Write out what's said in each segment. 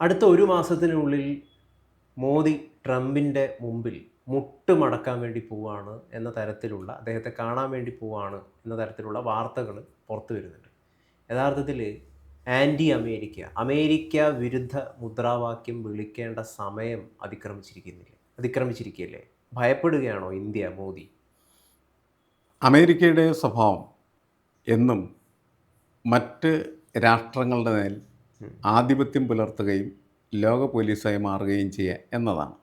അടുത്ത ഒരു മാസത്തിനുള്ളിൽ മോദി ട്രംപിന്റെ മുമ്പിൽ മുട്ട് മടക്കാൻ വേണ്ടി പോവാണ് എന്ന തരത്തിലുള്ള അദ്ദേഹത്തെ കാണാൻ വേണ്ടി പോവാണ് എന്ന തരത്തിലുള്ള വാർത്തകൾ പുറത്തു വരുന്നുണ്ട്. യഥാർത്ഥത്തിൽ ആന്റി അമേരിക്ക അമേരിക്ക വിരുദ്ധ മുദ്രാവാക്യം വിളിക്കേണ്ട സമയം അതിക്രമിച്ചിരിക്കുന്നില്ല അതിക്രമിച്ചിരിക്കുകയല്ലേ? ഭയപ്പെടുകയാണോ ഇന്ത്യ മോദി? അമേരിക്കയുടെ സ്വഭാവം എന്നും മറ്റ് രാഷ്ട്രങ്ങളുടെ മേൽ ആധിപത്യം പുലർത്തുകയും ലോക പോലീസായി മാറുകയും ചെയ്യുക എന്നതാണ്.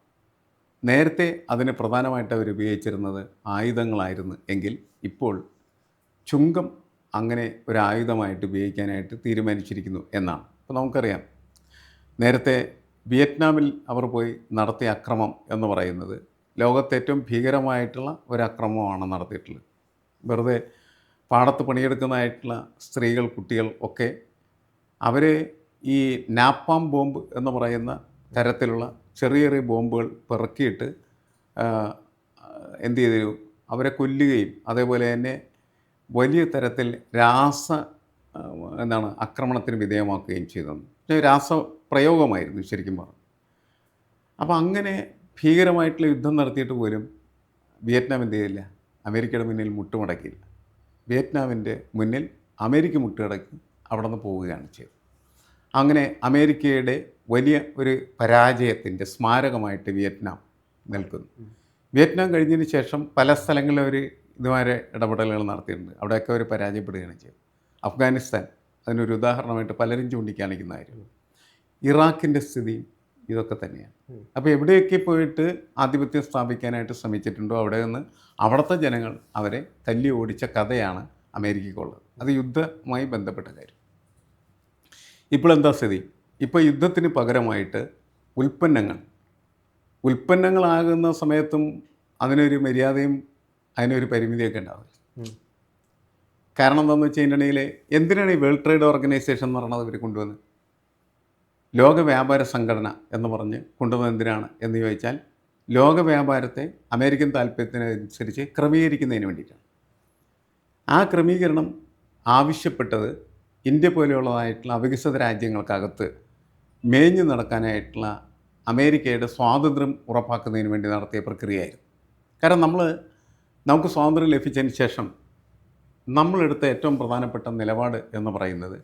നേരത്തെ അതിന് പ്രധാനമായിട്ട് അവർ ഉപയോഗിച്ചിരുന്നത് ആയുധങ്ങളായിരുന്നു എങ്കിൽ ഇപ്പോൾ ചുങ്കം അങ്ങനെ ഒരു ആയുധമായിട്ട് ഉപയോഗിക്കാനായിട്ട് തീരുമാനിച്ചിരിക്കുന്നു എന്നാണ്. അപ്പോൾ നമുക്കറിയാം. നേരത്തെ വിയറ്റ്നാമിൽ അവർ പോയി നടത്തിയ അക്രമം എന്ന് പറയുന്നത് ലോകത്തെ ഏറ്റവും ഭീകരമായിട്ടുള്ള ഒരു അക്രമമാണ് നടത്തിയിട്ടുള്ളത്. വെറുതെ പാടത്ത് പണിയെടുക്കുന്നതായിട്ടുള്ള സ്ത്രീകൾ കുട്ടികൾ ഒക്കെ അവരെ ഈ നാപ്പാം ബോംബ് എന്ന് പറയുന്ന തരത്തിലുള്ള ചെറിയ ചെറിയ ബോംബുകൾ പിറക്കിയിട്ട് എന്ത് ചെയ്തു? അവരെ കൊല്ലുകയും അതേപോലെ തന്നെ വലിയ തരത്തിൽ രാസ എന്താണ് ആക്രമണത്തിന് വിധേയമാക്കുകയും ചെയ്തു. രാസ രാസപ്രയോഗമായിരുന്നു ശരിക്കും പറഞ്ഞു അപ്പോൾ അങ്ങനെ ഭീകരമായിട്ടുള്ള യുദ്ധം നടത്തിയിട്ട് പോലും വിയറ്റ്നാം എന്ത് ചെയ്തില്ല? അമേരിക്കയുടെ മുന്നിൽ മുട്ടുമടക്കിയില്ല. വിയറ്റ്നാമിന്റെ മുന്നിൽ അമേരിക്ക മുട്ടുമടക്കി അവിടെ നിന്ന് പോവുകയാണ് ചെയ്തത്. അങ്ങനെ അമേരിക്കയുടെ വലിയ ഒരു പരാജയത്തിന്റെ സ്മാരകമായിട്ട് വിയറ്റ്നാം നിൽക്കുന്നു. വിയറ്റ്നാം കഴിഞ്ഞതിന് ശേഷം പല സ്ഥലങ്ങളിലും അവർ ഇതുവരെ ഇടപെടലുകൾ നടത്തിയിട്ടുണ്ട്. അവിടെയൊക്കെ അവർ പരാജയപ്പെടുകയാണ് ചെയ്തത്. അഫ്ഗാനിസ്ഥാൻ അതിനൊരു ഉദാഹരണമായിട്ട് പലരും ചൂണ്ടിക്കാണിക്കുന്നതായിരുന്നു ഇറാഖിന്റെ സ്ഥിതി ഇതൊക്കെ തന്നെയാണ്. അപ്പോൾ എവിടെയൊക്കെ പോയിട്ട് ആധിപത്യം സ്ഥാപിക്കാനായിട്ട് ശ്രമിച്ചിട്ടുണ്ടോ അവിടെ നിന്ന് അവിടുത്തെ ജനങ്ങൾ അവരെ തല്ലി ഓടിച്ച കഥയാണ് അമേരിക്കയ്ക്കുള്ളത്. അത് യുദ്ധമായി ബന്ധപ്പെട്ട കാര്യം. ഇപ്പോൾ എന്താ സ്ഥിതി? ഇപ്പോൾ യുദ്ധത്തിന് പകരമായിട്ട് ഉൽപ്പന്നങ്ങൾ. ഉൽപ്പന്നങ്ങളാകുന്ന സമയത്തും അതിനൊരു മര്യാദയും അതിനൊരു പരിമിതിയൊക്കെ ഉണ്ടാവില്ല. കാരണം എന്താണെന്ന് വെച്ച് കഴിഞ്ഞിട്ടുണ്ടെങ്കിൽ എന്തിനാണ് ഈ വേൾഡ് ട്രേഡ് ഓർഗനൈസേഷൻ എന്ന് പറയുന്നത് ഇവർ കൊണ്ടുവന്നത് ലോക വ്യാപാര സംഘടന എന്ന് പറഞ്ഞ് കൊണ്ടുവന്നത് എന്തിനാണ് എന്ന് ചോദിച്ചാൽ ലോക വ്യാപാരത്തെ അമേരിക്കൻ താല്പര്യത്തിനനുസരിച്ച് ക്രമീകരിക്കുന്നതിന് വേണ്ടിയിട്ടാണ്. ആ ക്രമീകരണം ആവശ്യപ്പെട്ടത് ഇന്ത്യ പോലെയുള്ളതായിട്ടുള്ള അവികസിത രാജ്യങ്ങൾക്കകത്ത് മേഞ്ഞു നടക്കാനായിട്ടുള്ള അമേരിക്കയുടെ സ്വാതന്ത്ര്യം ഉറപ്പാക്കുന്നതിന് വേണ്ടി നടത്തിയ പ്രക്രിയയായിരുന്നു. കാരണം നമ്മൾ നമുക്ക് സ്വാതന്ത്ര്യം ലഭിച്ചതിന് ശേഷം നമ്മളെടുത്ത ഏറ്റവും പ്രധാനപ്പെട്ട നിലപാട് എന്ന് പറയുന്നത്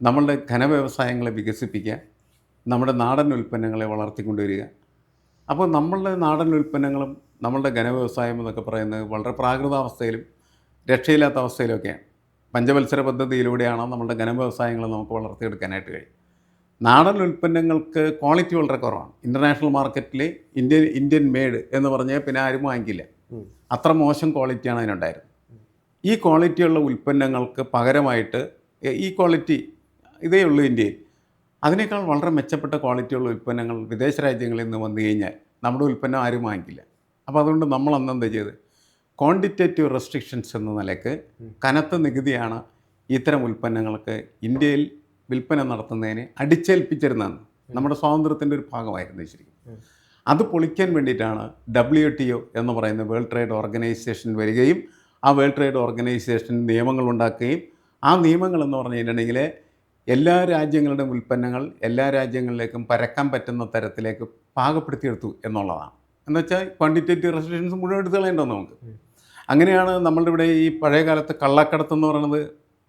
നമ്മളുടെ ഘനവ്യവസായങ്ങളെ വികസിപ്പിക്കുക നമ്മുടെ നാടൻ ഉൽപ്പന്നങ്ങളെ വളർത്തിക്കൊണ്ടുവരിക. അപ്പോൾ നമ്മളുടെ നാടൻ ഉൽപ്പന്നങ്ങളും നമ്മളുടെ ഘനവ്യവസായം എന്നൊക്കെ പറയുന്നത് വളരെ പ്രാകൃതാവസ്ഥയിലും രക്ഷയില്ലാത്ത അവസ്ഥയിലൊക്കെയാണ്. പഞ്ചവത്സര പദ്ധതിയിലൂടെയാണ് നമ്മളുടെ ഘനവ്യവസായങ്ങൾ നമുക്ക് വളർത്തിയെടുക്കാനായിട്ട് കഴിയും. നാടൻ ഉൽപ്പന്നങ്ങൾക്ക് ക്വാളിറ്റി വളരെ കുറവാണ്. ഇന്റർനാഷണൽ മാർക്കറ്റിൽ ഇന്ത്യൻ ഇന്ത്യൻ മെയ്ഡ് എന്ന് പറഞ്ഞാൽ പിന്നെ ആരും വാങ്ങിക്കില്ല. അത്ര മോശം ക്വാളിറ്റിയാണ് അതിനുണ്ടായിരുന്നത്. ഈ ക്വാളിറ്റിയുള്ള ഉൽപ്പന്നങ്ങൾക്ക് പകരമായിട്ട് ഈ ക്വാളിറ്റി ഇതേ ഉള്ളൂ ഇന്ത്യയിൽ. അതിനേക്കാൾ വളരെ മെച്ചപ്പെട്ട ക്വാളിറ്റിയുള്ള ഉൽപ്പന്നങ്ങൾ വിദേശ രാജ്യങ്ങളിൽ നിന്ന് വന്നു കഴിഞ്ഞാൽ നമ്മുടെ ഉൽപ്പന്നം ആരും വാങ്ങിക്കില്ല. അപ്പോൾ അതുകൊണ്ട് നമ്മൾ അന്ന് എന്താ ചെയ്ത് ക്വാണ്ടിറ്റേറ്റീവ് റെസ്ട്രിക്ഷൻസ് എന്ന നിലയ്ക്ക് കനത്ത നികുതിയാണ് ഇത്തരം ഉൽപ്പന്നങ്ങൾക്ക് ഇന്ത്യയിൽ വിൽപ്പന നടത്തുന്നതിനെ അടിച്ചേൽപ്പിച്ചിരുന്നതെന്ന്. നമ്മുടെ സ്വാതന്ത്ര്യത്തിന്റെ ഒരു ഭാഗമായിരുന്നു ശരിക്കും. അത് പൊളിക്കാൻ വേണ്ടിയിട്ടാണ് ഡബ്ല്യു ടി ഒ എന്ന് പറയുന്ന വേൾഡ് ട്രേഡ് ഓർഗനൈസേഷൻ വരികയും ആ വേൾഡ് ട്രേഡ് ഓർഗനൈസേഷൻ നിയമങ്ങൾ ഉണ്ടാക്കുകയും ആ നിയമങ്ങൾ എന്ന് പറഞ്ഞു കഴിഞ്ഞിട്ടുണ്ടെങ്കിൽ എല്ലാ രാജ്യങ്ങളുടെയും ഉൽപ്പന്നങ്ങൾ എല്ലാ രാജ്യങ്ങളിലേക്കും പരക്കാൻ പറ്റുന്ന തരത്തിലേക്ക് പാകപ്പെടുത്തിയെടുത്തു എന്നുള്ളതാണ്. എന്നുവെച്ചാൽ ക്വാണ്ടിറ്റേറ്റീവ് റെസ്ട്രിക്ഷൻസ് മുഴുവൻ എടുത്ത് നമുക്ക്. അങ്ങനെയാണ് നമ്മളുടെ ഇവിടെ ഈ പഴയ കാലത്ത് കള്ളക്കടത്ത് എന്ന് പറയുന്നത്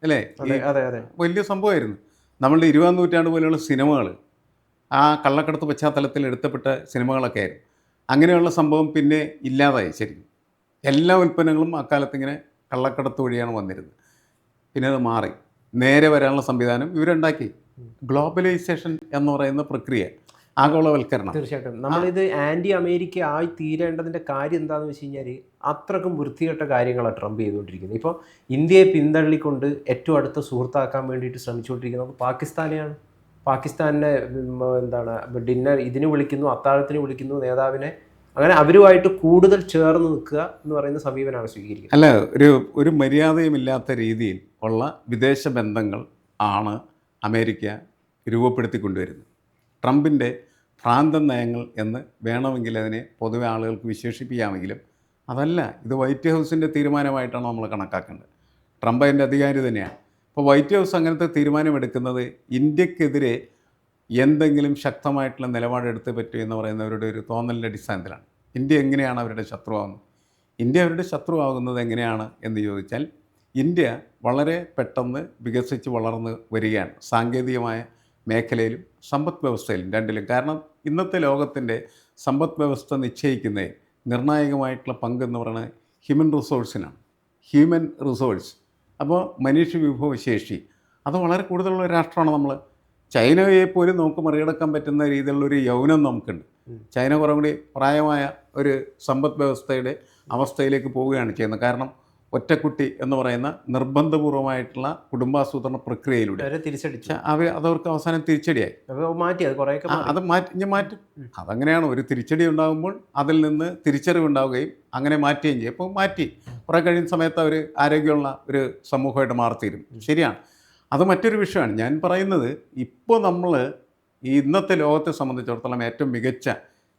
അല്ലേ? അതെ അതെ അതെ. വലിയ സംഭവമായിരുന്നു. നമ്മളുടെ ഇരുപതാം നൂറ്റാണ്ട് പോലെയുള്ള സിനിമകൾ ആ കള്ളക്കടത്ത് പശ്ചാത്തലത്തിൽ എടുത്തപ്പെട്ട സിനിമകളൊക്കെ ആയിരുന്നു. അങ്ങനെയുള്ള സംഭവം പിന്നെ ഇല്ലാതായി ശരിക്കും. എല്ലാ ഉൽപ്പന്നങ്ങളും അക്കാലത്ത് ഇങ്ങനെ കള്ളക്കടത്ത് വഴിയാണ് വന്നിരുന്നത്. പിന്നെ അത് മാറി. നേരെ വരാനുള്ള സംവിധാനം ഇവരുണ്ടാക്കി. ഗ്ലോബലൈസേഷൻ എന്ന് പറയുന്ന പ്രക്രിയ. ആഗോളവൽക്കരണം. തീർച്ചയായിട്ടും. നമ്മളിത് ആന്റി അമേരിക്ക ആയി തീരേണ്ടതിന്റെ കാര്യം എന്താണെന്ന് വെച്ച് കഴിഞ്ഞാൽ അത്രക്കും വൃത്തികെട്ട കാര്യങ്ങളാണ് ട്രംപ് ചെയ്തുകൊണ്ടിരിക്കുന്നത്. ഇപ്പോൾ ഇന്ത്യയെ പിന്തള്ളിക്കൊണ്ട് ഏറ്റവും അടുത്ത സുഹൃത്താക്കാൻ വേണ്ടിയിട്ട് ശ്രമിച്ചുകൊണ്ടിരിക്കുന്നത് പാകിസ്ഥാനെയാണ്. പാകിസ്ഥാനെ എന്താണ് ഡിന്നർ ഇതിന് വിളിക്കുന്നു അത്താഴത്തിന് വിളിക്കുന്നു നേതാവിനെ അങ്ങനെ അവരുമായിട്ട് കൂടുതൽ ചേർന്ന് നിൽക്കുക എന്ന് പറയുന്ന സമീപനമാണ് സ്വീകരിക്കുന്നത്. അല്ല ഒരു ഒരു മര്യാദയുമില്ലാത്ത രീതിയിൽ ഉള്ള വിദേശ ബന്ധങ്ങൾ ആണ് അമേരിക്ക രൂപപ്പെടുത്തിക്കൊണ്ടുവരുന്നത്. ട്രംപിന്റെ ഭ്രാന്തൻ നയങ്ങൾ എന്ന് വേണമെങ്കിൽ അതിനെ പൊതുവെ ആളുകൾക്ക് വിശേഷിപ്പിക്കാമെങ്കിലും അതല്ല ഇത് വൈറ്റ് ഹൗസിന്റെ തീരുമാനമായിട്ടാണ് നമ്മൾ കണക്കാക്കേണ്ടത്. ട്രംപ് അതിന്റെ അധികാരി തന്നെയാണ്. അപ്പോൾ വൈറ്റ് ഹൗസ് അങ്ങനത്തെ തീരുമാനമെടുക്കുന്നത് ഇന്ത്യക്കെതിരെ എന്തെങ്കിലും ശക്തമായിട്ടുള്ള നിലപാടെടുത്ത് പറ്റൂ എന്ന് പറയുന്നവരുടെ ഒരു തോന്നലിന്റെ അടിസ്ഥാനത്തിലാണ്. ഇന്ത്യ എങ്ങനെയാണ് അവരുടെ ശത്രുവാകുന്നത്? ഇന്ത്യ അവരുടെ ശത്രുവാകുന്നത് എങ്ങനെയാണ് എന്ന് ചോദിച്ചാൽ ഇന്ത്യ വളരെ പെട്ടെന്ന് വികസിച്ച് വളർന്ന് വരികയാണ്. സാങ്കേതികമായ മേഖലയിലും സമ്പദ് വ്യവസ്ഥയിലും രണ്ടിലും. കാരണം ഇന്നത്തെ ലോകത്തിന്റെ സമ്പദ് വ്യവസ്ഥ നിശ്ചയിക്കുന്ന നിർണായകമായിട്ടുള്ള പങ്ക് എന്ന് പറയുന്നത് ഹ്യൂമൻ റിസോഴ്സിനാണ് ഹ്യൂമൻ റിസോഴ്സ് അപ്പോൾ മനുഷ്യ വിഭവശേഷി. അത് വളരെ കൂടുതലുള്ള രാഷ്ട്രമാണ് നമ്മൾ ചൈനയെ പോലും നമുക്ക് മറികടക്കാൻ പറ്റുന്ന രീതിയിലുള്ളൊരു യൗനം നമുക്കുണ്ട്. ചൈന കുറേ കൂടി പ്രായമായ ഒരു സമ്പദ് വ്യവസ്ഥയുടെ അവസ്ഥയിലേക്ക് പോവുകയാണ് ചെയ്യുന്നത്. കാരണം ഒറ്റക്കുട്ടി എന്ന് പറയുന്ന നിർബന്ധപൂർവമായിട്ടുള്ള കുടുംബാസൂത്രണ പ്രക്രിയയിലൂടെ. അവരെ തിരിച്ചടിച്ചു. അവർ അതവർക്ക് അവസാനം തിരിച്ചടിയായി. മാറ്റി അത് കുറേ അത് മാറ്റി ഇനി മാറ്റും. അതങ്ങനെയാണ് ഒരു തിരിച്ചടി ഉണ്ടാകുമ്പോൾ അതിൽ നിന്ന് തിരിച്ചറിവ് ഉണ്ടാവുകയും അങ്ങനെ മാറ്റുകയും ചെയ്യും. അപ്പോൾ മാറ്റി. കുറേ കഴിയുന്ന സമയത്ത് അവർ ആരോഗ്യമുള്ള ഒരു സമൂഹമായിട്ട് മാറിത്തീരും. ശരിയാണ്. അത് മറ്റൊരു വിഷയമാണ്. ഞാൻ പറയുന്നത് ഇപ്പോൾ നമ്മൾ ഈ ഇന്നത്തെ ലോകത്തെ സംബന്ധിച്ചിടത്തോളം ഏറ്റവും മികച്ച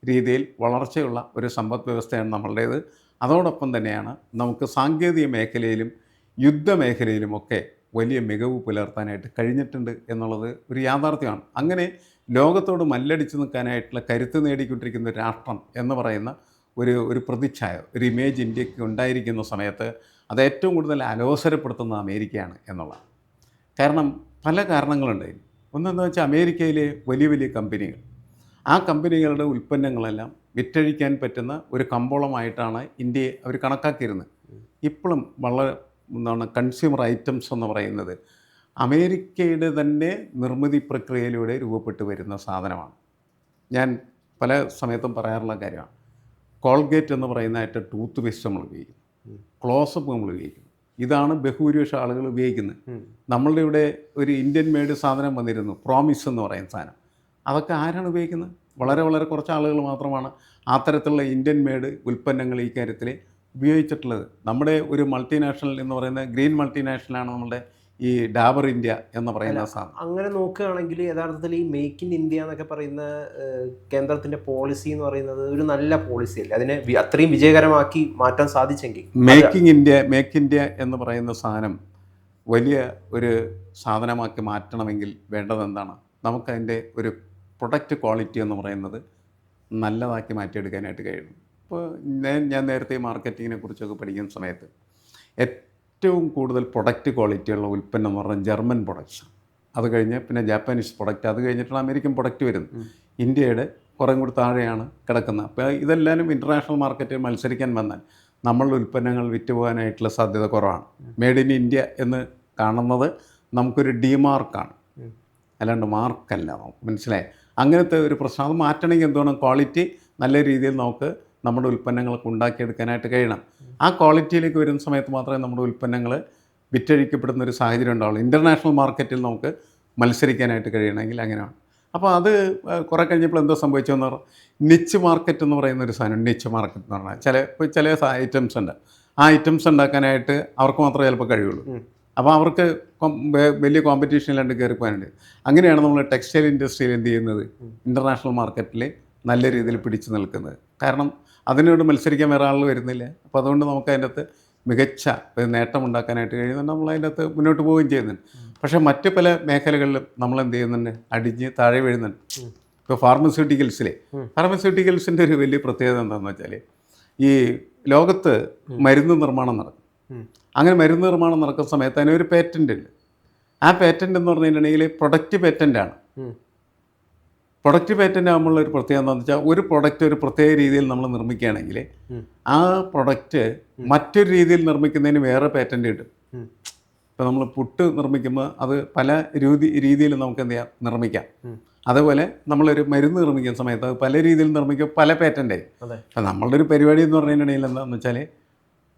രീതിയിൽ വളർച്ചയുള്ള ഒരു സമ്പദ് വ്യവസ്ഥയാണ് നമ്മളുടേത്. അതോടൊപ്പം തന്നെയാണ് നമുക്ക് സാങ്കേതിക മേഖലയിലും യുദ്ധമേഖലയിലുമൊക്കെ വലിയ മികവ് പുലർത്താനായിട്ട് കഴിഞ്ഞിട്ടുണ്ട് എന്നുള്ളത് ഒരു യാഥാർത്ഥ്യമാണ്. അങ്ങനെ ലോകത്തോട് മല്ലടിച്ചു നിൽക്കാനായിട്ടുള്ള കരുത്ത് നേടിക്കൊണ്ടിരിക്കുന്ന രാഷ്ട്രം എന്ന് പറയുന്ന ഒരു ഒരു പ്രതിച്ഛായ ഒരു ഇമേജ് ഇന്ത്യയ്ക്ക് ഉണ്ടായിരിക്കുന്ന സമയത്ത് അത് ഏറ്റവും കൂടുതൽ അലോസരപ്പെടുത്തുന്ന അമേരിക്കയാണ് എന്നുള്ളതാണ്. കാരണം പല കാരണങ്ങളുണ്ട്. ഒന്നെന്ന് വെച്ചാൽ അമേരിക്കയിലെ വലിയ വലിയ കമ്പനികൾ. ആ കമ്പനികളുടെ ഉൽപ്പന്നങ്ങളെല്ലാം വിറ്റഴിക്കാൻ പറ്റുന്ന ഒരു കമ്പോളമായിട്ടാണ് ഇന്ത്യയെ അവർ കണക്കാക്കിയിരുന്നത്. ഇപ്പോഴും വളരെ എന്താണ് കൺസ്യൂമർ ഐറ്റംസ് എന്ന് പറയുന്നത് അമേരിക്കയുടെ തന്നെ നിർമ്മിതി പ്രക്രിയയിലൂടെ രൂപപ്പെട്ടു വരുന്ന സാധനമാണ്. ഞാൻ പല സമയത്തും പറയാറുള്ള കാര്യമാണ്. കോൾഗേറ്റ് എന്ന് പറയുന്നതായിട്ട് ടൂത്ത് പേസ്റ്റ് നമ്മൾ ഉപയോഗിക്കും. ക്ലോസപ്പ് നമ്മൾ ഉപയോഗിക്കും ഇതാണ് ബഹുഭൂരിപക്ഷം ആളുകൾ ഉപയോഗിക്കുന്നത്. നമ്മളുടെ ഇവിടെ ഒരു ഇന്ത്യൻ മെയ്ഡ് സാധനം വന്നിരുന്നു. പ്രോമിസ് എന്ന് പറയുന്ന സാധനം. അതൊക്കെ ആരാണ് ഉപയോഗിക്കുന്നത്? വളരെ വളരെ കുറച്ച് ആളുകൾ മാത്രമാണ് അത്തരത്തിലുള്ള ഇന്ത്യൻ മേഡ് ഉൽപ്പന്നങ്ങൾ ഈ കാര്യത്തിൽ ഉപയോഗിച്ചിട്ടുള്ളത്. നമ്മുടെ ഒരു മൾട്ടിനാഷണൽ എന്ന് പറയുന്ന ഗ്രീൻ മൾട്ടിനാഷണലാണ് നമ്മുടെ ഈ ഡാബർ ഇന്ത്യ എന്ന് പറയുന്ന സാധനം. അങ്ങനെ നോക്കുകയാണെങ്കിൽ യഥാർത്ഥത്തിൽ ഈ മേക്ക് ഇൻ ഇന്ത്യ എന്നൊക്കെ പറയുന്ന കേന്ദ്രത്തിന്റെ പോളിസി എന്ന് പറയുന്നത് ഒരു നല്ല പോളിസി അല്ലേ? അതിനെ അത്രയും വിജയകരമാക്കി മാറ്റാൻ സാധിച്ചെങ്കിൽ. മേക്കിംഗ് ഇന്ത്യ മേക്ക് ഇന്ത്യ എന്ന് പറയുന്ന സാധനം വലിയ ഒരു സാധനമാക്കി മാറ്റണമെങ്കിൽ വേണ്ടത് എന്താണ്? നമുക്കതിന്റെ ഒരു പ്രൊഡക്റ്റ് ക്വാളിറ്റി എന്ന് പറയുന്നത് നല്ലതാക്കി മാറ്റിയെടുക്കാനായിട്ട് കഴിയണം ഇപ്പോൾ ഞാൻ ഞാൻ നേരത്തെ മാർക്കറ്റിങ്ങിനെ കുറിച്ചൊക്കെ പഠിക്കുന്ന സമയത്ത് ഏറ്റവും കൂടുതൽ പ്രൊഡക്റ്റ് ക്വാളിറ്റിയുള്ള ഉൽപ്പന്നം എന്ന് പറഞ്ഞാൽ ജർമ്മൻ പ്രൊഡക്ട്സ് അത് കഴിഞ്ഞ് പിന്നെ ജാപ്പാനീസ് പ്രൊഡക്റ്റ് അത് കഴിഞ്ഞിട്ടുള്ള അമേരിക്കൻ പ്രൊഡക്റ്റ് വരുന്നത്. ഇന്ത്യയുടെ കുറേ കൂടി താഴെയാണ് കിടക്കുന്നത്. അപ്പോൾ ഇതെല്ലാവരും ഇന്റർനാഷണൽ മാർക്കറ്റിൽ മത്സരിക്കാൻ വന്നാൽ നമ്മളുടെ ഉൽപ്പന്നങ്ങൾ വിറ്റുപോകാനായിട്ടുള്ള സാധ്യത കുറവാണ്. മെയ്ഡ് ഇൻ ഇന്ത്യ എന്ന് കാണുന്നത് നമുക്കൊരു ഡിമാർക്കാണ്. അല്ലാണ്ട് മാർക്കല്ല മനസ്സിലായി? അങ്ങനത്തെ ഒരു പ്രശ്നം. അത് മാറ്റണമെങ്കിൽ എന്തുവേണം? ക്വാളിറ്റി നല്ല രീതിയിൽ നമുക്ക് നമ്മുടെ ഉൽപ്പന്നങ്ങളൊക്കെ ഉണ്ടാക്കിയെടുക്കാനായിട്ട് കഴിയണം. ആ ക്വാളിറ്റിയിലേക്ക് വരുന്ന സമയത്ത് മാത്രമേ നമ്മുടെ ഉൽപ്പന്നങ്ങൾ വിറ്റഴിക്കപ്പെടുന്ന ഒരു സാഹചര്യം ഉണ്ടാവുള്ളൂ. ഇന്റർനാഷണൽ മാർക്കറ്റിൽ നമുക്ക് മത്സരിക്കാനായിട്ട് കഴിയണമെങ്കിൽ അങ്ങനെയാണ്. അപ്പോൾ അത് കുറേ കഴിഞ്ഞപ്പോൾ എന്തോ സംഭവിച്ചതെന്ന് പറഞ്ഞാൽ നിച്ച് മാർക്കറ്റ് എന്ന് പറയുന്ന ഒരു സാധനം നിച്ച് മാർക്കറ്റ് എന്ന് പറഞ്ഞാൽ ചില ചില ഐറ്റംസ് ഉണ്ട്. ആ ഐറ്റംസ് ഉണ്ടാക്കാനായിട്ട് അവർക്ക് മാത്രമേ ചിലപ്പോൾ കഴിയുള്ളൂ. അപ്പോൾ അവർക്ക് വലിയ കോമ്പറ്റീഷനിലാണ്ട് കയറി പോകാനുണ്ട്. അങ്ങനെയാണ് നമ്മൾ ടെക്സ്റ്റൈൽ ഇൻഡസ്ട്രിയിൽ എന്ത് ചെയ്യുന്നത്? ഇന്റർനാഷണൽ മാർക്കറ്റിൽ നല്ല രീതിയിൽ പിടിച്ചു നിൽക്കുന്നത്. കാരണം അതിനോട് മത്സരിക്കാൻ വേറെ ആൾ വരുന്നില്ല. അപ്പോൾ അതുകൊണ്ട് നമുക്ക് അതിന്റെ അകത്ത് മികച്ച ഒരു നേട്ടം ഉണ്ടാക്കാനായിട്ട് കഴിയുന്നുണ്ട്. നമ്മൾ അതിന്റെ അകത്ത് മുന്നോട്ട് പോവുകയും ചെയ്യുന്നുണ്ട്. പക്ഷേ മറ്റ് പല മേഖലകളിലും നമ്മൾ എന്ത് ചെയ്യുന്നുണ്ട്? അടിഞ്ഞ് താഴെ വീഴുന്നുണ്ട്. ഇപ്പോൾ ഫാർമസ്യൂട്ടിക്കൽസിലെ ഫാർമസ്യൂട്ടിക്കൽസിന്റെ ഒരു വലിയ പ്രത്യേകത എന്താണെന്ന് വെച്ചാൽ ഈ ലോകത്ത് മരുന്ന് നിർമ്മാണം നടക്കും. അങ്ങനെ മരുന്ന് നിർമ്മാണം നടക്കുന്ന സമയത്ത് അതിനൊരു പേറ്റന്റ് ഉണ്ട്. ആ പേറ്റന്റ് എന്ന് പറഞ്ഞിട്ടുണ്ടെങ്കിൽ പ്രൊഡക്റ്റ് പേറ്റന്റാണ് ആണ്. പ്രൊഡക്റ്റ് പേറ്റന്റ് ആകുമ്പോൾ ഒരു പ്രത്യേകത എന്താണെന്ന് വെച്ചാൽ ഒരു പ്രൊഡക്റ്റ് ഒരു പ്രത്യേക രീതിയിൽ നമ്മൾ നിർമ്മിക്കുകയാണെങ്കിൽ ആ പ്രൊഡക്റ്റ് മറ്റൊരു രീതിയിൽ നിർമ്മിക്കുന്നതിന് വേറെ പേറ്റന്റ് കിട്ടും ഇപ്പം ഇപ്പോൾ നമ്മൾ പുട്ട് നിർമ്മിക്കുമ്പോൾ അത് പല രീതി രീതിയിൽ നമുക്ക് എന്ത് ചെയ്യാം? നിർമ്മിക്കാം. അതേപോലെ നമ്മളൊരു മരുന്ന് നിർമ്മിക്കുന്ന സമയത്ത് അത് പല രീതിയിൽ നിർമ്മിക്കും പല പേറ്റന്റായി അതെ. അപ്പം നമ്മളുടെ ഒരു പരിപാടി എന്ന് പറഞ്ഞിട്ടുണ്ടെങ്കിൽ എന്താണെന്ന് വെച്ചാൽ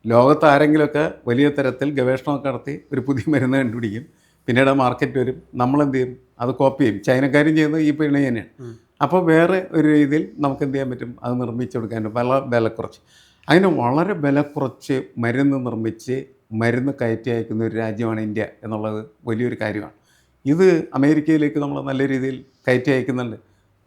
ലോകത്ത് ആരെങ്കിലുമൊക്കെ വലിയ തരത്തിൽ ഗവേഷണമൊക്കെ നടത്തി ഒരു പുതിയ മരുന്ന് കണ്ടുപിടിക്കും. പിന്നീട് മാർക്കറ്റ് വരും. നമ്മളെന്ത് ചെയ്യും? അത് കോപ്പി ചെയ്യും. ചൈനക്കാരും ചെയ്യുന്നത് ഈ പണി തന്നെയാണ്. അപ്പോൾ വേറെ ഒരു രീതിയിൽ നമുക്ക് എന്ത് ചെയ്യാൻ പറ്റും? അത് നിർമ്മിച്ചു കൊടുക്കാൻ പല വില കുറച്ച് അങ്ങനെ വളരെ വില കുറച്ച് മരുന്ന് നിർമ്മിച്ച് മരുന്ന് കയറ്റി അയക്കുന്ന ഒരു രാജ്യമാണ് ഇന്ത്യ എന്നുള്ളത് വലിയൊരു കാര്യമാണ്. ഇത് അമേരിക്കയിലേക്ക് നമ്മൾ നല്ല രീതിയിൽ കയറ്റി അയക്കുന്നുണ്ട്.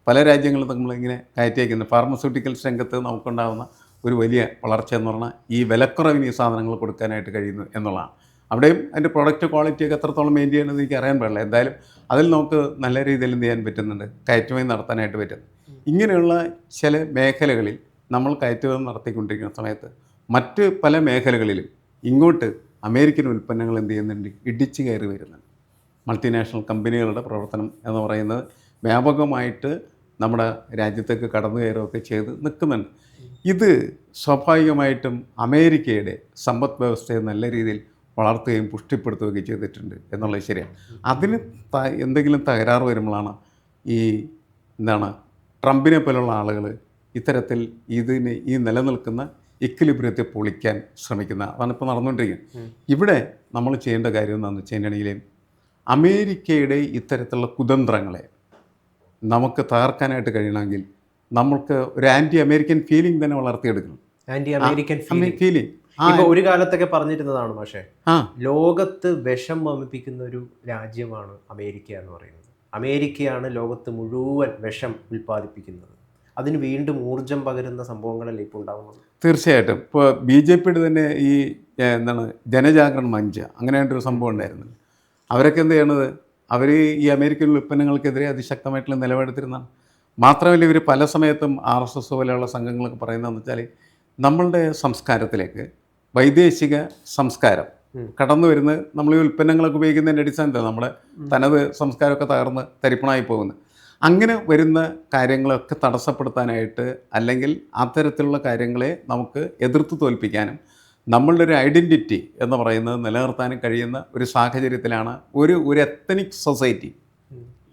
പല രാജ്യങ്ങളും നമ്മളിങ്ങനെ കയറ്റി അയക്കുന്നുണ്ട്. ഫാർമസ്യൂട്ടിക്കൽസ് രംഗത്ത് നമുക്കുണ്ടാകുന്ന ഒരു വലിയ വളർച്ച എന്ന് പറഞ്ഞാൽ ഈ വിലക്കുറവിന് ഈ സാധനങ്ങൾ കൊടുക്കാനായിട്ട് കഴിയുന്നു എന്നുള്ളതാണ്. അവിടെയും അതിന്റെ പ്രൊഡക്റ്റ് ക്വാളിറ്റിയൊക്കെ എത്രത്തോളം മെയിന്റെയിൻ ചെയ്യണമെന്ന് എനിക്ക് അറിയാൻ പാടില്ല. എന്തായാലും അതിൽ നമുക്ക് നല്ല രീതിയിൽ എന്ത് ചെയ്യാൻ പറ്റുന്നുണ്ട്? കയറ്റുമതി നടത്താനായിട്ട് പറ്റുന്നു. ഇങ്ങനെയുള്ള ചില മേഖലകളിൽ നമ്മൾ കയറ്റുമതി നടത്തിക്കൊണ്ടിരിക്കുന്ന സമയത്ത് മറ്റ് പല മേഖലകളിലും ഇങ്ങോട്ട് അമേരിക്കൻ ഉൽപ്പന്നങ്ങൾ എന്ത് ചെയ്യുന്നുണ്ട്? ഇടിച്ചു കയറി വരുന്നുണ്ട്. മൾട്ടിനാഷണൽ കമ്പനികളുടെ പ്രവർത്തനം എന്ന് പറയുന്നത് വ്യാപകമായിട്ട് നമ്മുടെ രാജ്യത്തേക്ക് കടന്നു കയറുകയൊക്കെ ചെയ്ത് നിൽക്കുന്നുണ്ട്. ഇത് സ്വാഭാവികമായിട്ടും അമേരിക്കയുടെ സമ്പദ് വ്യവസ്ഥയെ നല്ല രീതിയിൽ വളർത്തുകയും പുഷ്ടിപ്പെടുത്തുകയും ചെയ്തിട്ടുണ്ട് എന്നുള്ളത് ശരിയാണ്. അതിന് ത- എന്തെങ്കിലും തകരാറ് വരുമ്പോഴാണ് ഈ എന്താണ് ട്രംപിനെ പോലുള്ള ആളുകൾ ഇത്തരത്തിൽ ഇതിന് ഈ നിലനിൽക്കുന്ന ഇക്വിലിബ്രിയത്തെ പൊളിക്കാൻ ശ്രമിക്കുന്ന അതാണ് ഇപ്പോൾ നടന്നുകൊണ്ടിരിക്കുന്നത്. ഇവിടെ നമ്മൾ ചെയ്യേണ്ട കാര്യം എന്താണെന്ന് വെച്ചിട്ടുണ്ടെങ്കിൽ അമേരിക്കയുടെ ഇത്തരത്തിലുള്ള കുതന്ത്രങ്ങളെ നമുക്ക് തകർക്കാനായിട്ട് കഴിയണമെങ്കിൽ നമുക്ക് ഒരു ആന്റി അമേരിക്കൻ ഫീലിംഗ് തന്നെ വളർത്തിയെടുക്കണം. ആന്റി അമേരിക്കൻ ഫീലിംഗ് ഇപ്പൊ ഒരു കാലത്തൊക്കെ പറഞ്ഞിരുന്നതാണ് പക്ഷേ ലോകത്ത് വിഷം വമിപ്പിക്കുന്ന ഒരു രാജ്യമാണ് അമേരിക്ക എന്ന് പറയുന്നത്. അമേരിക്കയാണ് ലോകത്ത് മുഴുവൻ വിഷം ഉൽപ്പാദിപ്പിക്കുന്നത്. അതിന് വീണ്ടും ഊർജം പകരുന്ന സംഭവങ്ങളല്ലേ ഇപ്പോൾ ഉണ്ടാകുന്നത് തീർച്ചയായിട്ടും. ഇപ്പോൾ ബി ജെ പിയുടെ തന്നെ ഈ എന്താണ് ജനജാഗരൺ മഞ്ച്. അങ്ങനെയായിട്ടൊരു സംഭവം ഉണ്ടായിരുന്നു. അവരൊക്കെ എന്ത് ചെയ്യണത്? അവർ ഈ അമേരിക്കൻ ഉൽപ്പന്നങ്ങൾക്കെതിരെ അതിശക്തമായിട്ടുള്ള നിലപാടെടുത്തിരുന്നതാണ്. മാത്രമല്ല ഇവർ പല സമയത്തും ആർ എസ് എസ് പോലെയുള്ള സംഘങ്ങളൊക്കെ പറയുന്നതെന്ന് വെച്ചാൽ നമ്മളുടെ സംസ്കാരത്തിലേക്ക് വൈദേശിക സംസ്കാരം കടന്നു വരുന്ന നമ്മൾ ഈ ഉൽപ്പന്നങ്ങളൊക്കെ ഉപയോഗിക്കുന്നതിന്റെ അടിസ്ഥാനത്തിൽ നമ്മുടെ തനത് സംസ്കാരമൊക്കെ തകർന്ന് തരിപ്പണായി പോകുന്നത്. അങ്ങനെ വരുന്ന കാര്യങ്ങളൊക്കെ തടസ്സപ്പെടുത്താനായിട്ട് അല്ലെങ്കിൽ അത്തരത്തിലുള്ള കാര്യങ്ങളെ നമുക്ക് എതിർത്ത് തോൽപ്പിക്കാനും നമ്മളുടെ ഒരു ഐഡന്റിറ്റി എന്ന് പറയുന്നത് നിലനിർത്താനും കഴിയുന്ന ഒരു സാഹചര്യത്തിലാണ് ഒരു ഒരു എത്തനിക് സൊസൈറ്റി.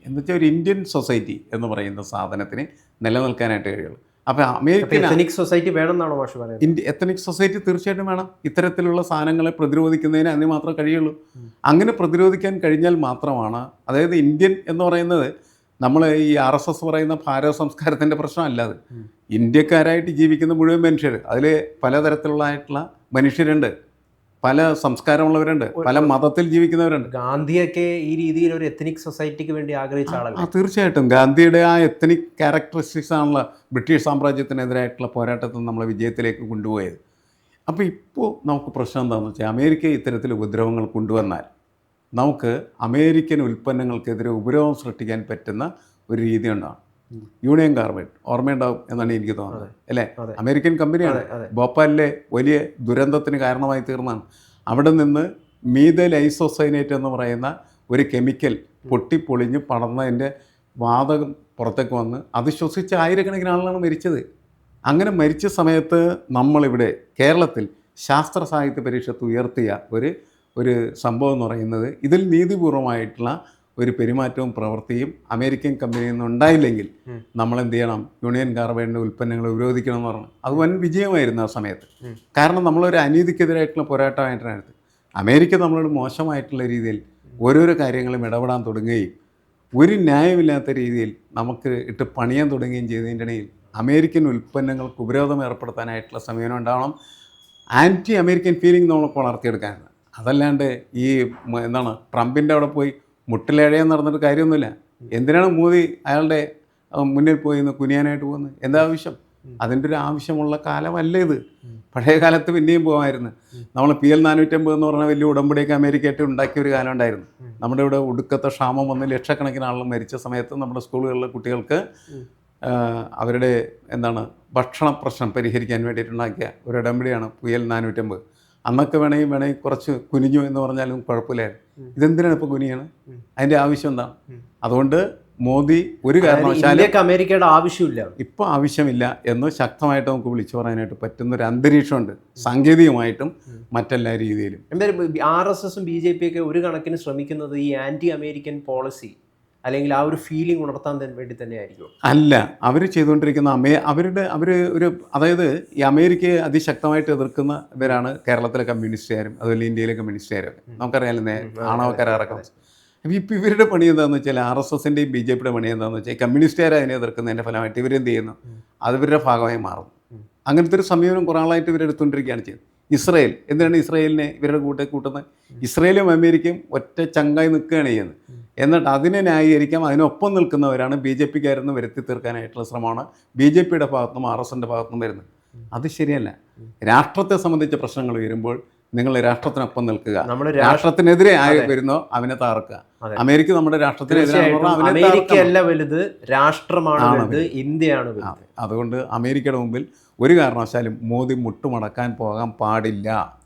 എന്നുവെച്ചാൽ ഒരു ഇന്ത്യൻ സൊസൈറ്റി എന്ന് പറയുന്ന സാധനത്തിന് നിലനിൽക്കാനായിട്ട് കഴിയുള്ളൂ. അപ്പോൾ അപ്പൊ അമേരിക്കൻ എത്തനിക് സൊസൈറ്റി വേണമെന്നാണോ മാഷ് പറയുന്നത്? ഇന്ത്യ എത്തനിക് സൊസൈറ്റി തീർച്ചയായിട്ടും വേണം. ഇത്തരത്തിലുള്ള സാധനങ്ങളെ പ്രതിരോധിക്കുന്നതിന് അതിന് മാത്രമേ കഴിയുള്ളൂ. അങ്ങനെ പ്രതിരോധിക്കാൻ കഴിഞ്ഞാൽ മാത്രമാണ് അതായത് ഇന്ത്യൻ എന്ന് പറയുന്നത് നമ്മൾ ഈ ആർ എസ് എസ് പറയുന്ന ഭാരത സംസ്കാരത്തിന്റെ പ്രശ്നമല്ല അത്. ഇന്ത്യക്കാരായിട്ട് ജീവിക്കുന്ന മുഴുവൻ മനുഷ്യർ അതിൽ പലതരത്തിലുള്ളതായിട്ടുള്ള മനുഷ്യരുണ്ട്. പല സംസ്കാരമുള്ളവരുണ്ട് പല മതത്തിൽ ജീവിക്കുന്നവരുണ്ട്. ഗാന്ധിയൊക്കെ ഈ രീതിയിൽ ഒരു എത്തനിക് സൊസൈറ്റിക്ക് വേണ്ടി ആഗ്രഹിച്ച ആളാണ് തീർച്ചയായിട്ടും. ഗാന്ധിയുടെ ആ എത്തനിക് ക്യാരക്ടറിസ്റ്റിക്സ് ആണല്ലോ ബ്രിട്ടീഷ് സാമ്രാജ്യത്തിനെതിരായിട്ടുള്ള പോരാട്ടത്തിൽ നമ്മളെ വിജയത്തിലേക്ക് കൊണ്ടുപോയത്. അപ്പോൾ ഇപ്പോൾ നമുക്ക് പ്രശ്നം എന്താണെന്ന് വെച്ചാൽ അമേരിക്ക ഇത്തരത്തിൽ ഉപദ്രവങ്ങൾ കൊണ്ടുവന്നാൽ നമുക്ക് അമേരിക്കൻ ഉൽപ്പന്നങ്ങൾക്കെതിരെ ഉപരോധം സൃഷ്ടിക്കാൻ പറ്റുന്ന ഒരു രീതി ഉണ്ടാകും ഉം. യൂണിയൻ കാർബൈഡ് ഓർമ്മയുണ്ടാവും എന്നാണ് എനിക്ക് തോന്നുന്നത്. അല്ലേ? അമേരിക്കൻ കമ്പനിയാണ്. ഭോപ്പാലിലെ വലിയ ദുരന്തത്തിന് കാരണമായി തീർന്നാണ് അവിടെ നിന്ന് മീതൽ ഐസോസൈനേറ്റ് എന്ന് പറയുന്ന ഒരു കെമിക്കൽ പൊട്ടിപ്പൊളിഞ്ഞ് പടർന്നതിന്റെ വാതകം പുറത്തേക്ക് വന്ന് അത് ശ്വസിച്ച് ആയിരക്കണക്കിന് ആളുകളാണ് മരിച്ചത്. അങ്ങനെ മരിച്ച സമയത്ത് നമ്മളിവിടെ കേരളത്തിൽ ശാസ്ത്ര സാഹിത്യ പരീക്ഷത്ത് ഉയർത്തിയ ഒരു ഒരു സംഭവം എന്ന് പറയുന്നത് ഇതിൽ നീതിപൂർവമായിട്ടുള്ള ഒരു പെരുമാറ്റവും പ്രവൃത്തിയും അമേരിക്കൻ കമ്പനിയിൽ നിന്ന് ഉണ്ടായില്ലെങ്കിൽ നമ്മൾ എന്ത് ചെയ്യണം യൂണിയൻ കാർബൈഡിന്റെ ഉൽപ്പന്നങ്ങൾ വിരോധിക്കണം എന്ന് പറഞ്ഞു. അത് വൻ വിജയമായിരുന്നു ആ സമയത്ത്. കാരണം നമ്മളൊരു അനീതിക്കെതിരായിട്ടുള്ള പോരാട്ടമായിട്ടാണ്. എടുത്തത് അമേരിക്ക നമ്മളോട് മോശമായിട്ടുള്ള രീതിയിൽ ഓരോരോ കാര്യങ്ങളും ഇടപെടാൻ തുടങ്ങുകയും ഒരു ന്യായമില്ലാത്ത രീതിയിൽ നമുക്ക് ഇട്ട് പണിയാൻ തുടങ്ങുകയും ചെയ്തതിന്റെ ഇടയിൽ അമേരിക്കൻ ഉൽപ്പന്നങ്ങൾക്ക് ഉപരോധം ഏർപ്പെടുത്താനായിട്ടുള്ള സമീപനം ഉണ്ടാവണം. ആന്റി അമേരിക്കൻ ഫീലിംഗ് നമ്മൾ വളർത്തിയെടുക്കാനാണ്. അതല്ലാണ്ട് ഈ എന്താണ്? ട്രംപിന്റെ അവിടെ പോയി മുട്ടിലേഴയാൻ നടന്നിട്ട് കാര്യമൊന്നുമില്ല. എന്തിനാണ് മോദി അയാളുടെ മുന്നിൽ പോയി ഇന്ന് കുനിയാനായിട്ട് പോകുന്നത്? എന്താ ആവശ്യം? അതിന്റെ ഒരു ആവശ്യമുള്ള കാലമല്ല ഇത്. പഴയ കാലത്ത് പിന്നെയും പോകാമായിരുന്നു നമ്മൾ പി എൽ നാനൂറ്റമ്പത് എന്ന് പറഞ്ഞ വലിയ ഉടമ്പടിയൊക്കെ അമേരിക്കയായിട്ട് ഉണ്ടാക്കിയ ഒരു കാലം ഉണ്ടായിരുന്നു. നമ്മുടെ ഇവിടെ ഒടുക്കത്തെ ക്ഷാമം വന്ന് ലക്ഷക്കണക്കിന് ആളുകൾ മരിച്ച സമയത്ത് നമ്മുടെ സ്കൂളുകളിലെ കുട്ടികൾക്ക് അവരുടെ എന്താണ് ഭക്ഷണ പ്രശ്നം പരിഹരിക്കാൻ വേണ്ടിയിട്ടുണ്ടാക്കിയ ഒരു ഉടമ്പടിയാണ് പി എൽ നാനൂറ്റമ്പത്. അന്നൊക്കെ വേണമെങ്കിൽ വേണമെങ്കിൽ കുറച്ച് കുനിഞ്ഞു എന്ന് പറഞ്ഞാലും കുഴപ്പമില്ലായിരുന്നു ഇതെന്തിനാണ് ഇപ്പോൾ കുനിയാണ് അതിന്റെ അതിന്റെ ആവശ്യം എന്താണ്? അതുകൊണ്ട് മോദി ഒരു കാരണവശാലും അമേരിക്കയുടെ ആവശ്യമില്ല. ഇപ്പോൾ ആവശ്യമില്ല എന്ന് ശക്തമായിട്ട് നമുക്ക് വിളിച്ചു പറയാനായിട്ട് പറ്റുന്ന ഒരു അന്തരീക്ഷമുണ്ട്. സാങ്കേതികമായിട്ടും മറ്റെല്ലാ രീതിയിലും. എന്തായാലും ആർ എസ് എസും ബി ജെ ഒരു കണക്കിന് ശ്രമിക്കുന്നത് ഈ ആന്റി അമേരിക്കൻ പോളിസി അല്ലെങ്കിൽ ആ ഒരു ഫീലിംഗ് ഉണർത്താൻ വേണ്ടി തന്നെ ആയിരിക്കും അല്ല അവർ ചെയ്തുകൊണ്ടിരിക്കുന്ന അമേ അവരുടെ അവർ ഒരു അതായത് ഈ അമേരിക്കയെ അതിശക്തമായിട്ട് എതിർക്കുന്ന ഇവരാണ് കേരളത്തിലെ കമ്മ്യൂണിസ്റ്റുകാരും അതുപോലെ ഇന്ത്യയിലെ കമ്മ്യൂണിസ്റ്റുകാരും. നമുക്കറിയാലോ ആണവ കരാറൊക്കെ. അതെ. ഇവരുടെ പണി എന്താണെന്ന് വെച്ചാൽ ആർ എസ് എസിന്റെയും ബി ജെ പിയുടെ പണി എന്താണെന്ന് വെച്ചാൽ കമ്മ്യൂണിസ്റ്റുകാരെ അതിനെ എതിർക്കുന്നതിന്റെ ഫലമായിട്ട് ഇവരെന്ത് ചെയ്യുന്നു. അത് ഇവരുടെ ഭാഗമായി മാറുന്നു. അങ്ങനത്തെ ഒരു സമീപനം കുറേ ആളായിട്ട് ഇവരെടുത്തുകൊണ്ടിരിക്കുകയാണ് ചെയ്യുന്നത്. ഇസ്രയേൽ. എന്തിനാണ് ഇസ്രയേലിനെ ഇവരുടെ കൂട്ടെ കൂട്ടുന്നത്? ഇസ്രയേലും അമേരിക്കയും ഒറ്റ ചങ്കായി നിൽക്കുകയാണ് ചെയ്യുന്നത്. എന്നിട്ട് അതിനെ ന്യായീകരിക്കാം അതിനൊപ്പം നിൽക്കുന്നവരാണ് ബി ജെ പിക്കാരെന്ന് വരുത്തി തീർക്കാനായിട്ടുള്ള ശ്രമമാണ് ബി ജെ പിയുടെ ഭാഗത്തുനിന്നും ആർ എസിന്റെ ഭാഗത്തുനിന്നും വരുന്നത്. അത് ശരിയല്ല. രാഷ്ട്രത്തെ സംബന്ധിച്ച പ്രശ്നങ്ങൾ വരുമ്പോൾ നിങ്ങൾ രാഷ്ട്രത്തിനൊപ്പം നിൽക്കുക. നമ്മുടെ രാഷ്ട്രത്തിനെതിരെ ആയി അതെ. വരുന്നോ അവനെ താർക്കുക അമേരിക്ക നമ്മുടെ രാഷ്ട്രത്തിനെതിരെ അമേരിക്ക. അല്ല വലുത് രാഷ്ട്രമാണ് വലുത് ഇന്ത്യയാണ് വലുത്. അതുകൊണ്ട് അമേരിക്കയുടെ മുമ്പിൽ ഒരു കാരണവശാലും മോദി മുട്ടുമടക്കാൻ പോകാൻ പാടില്ല.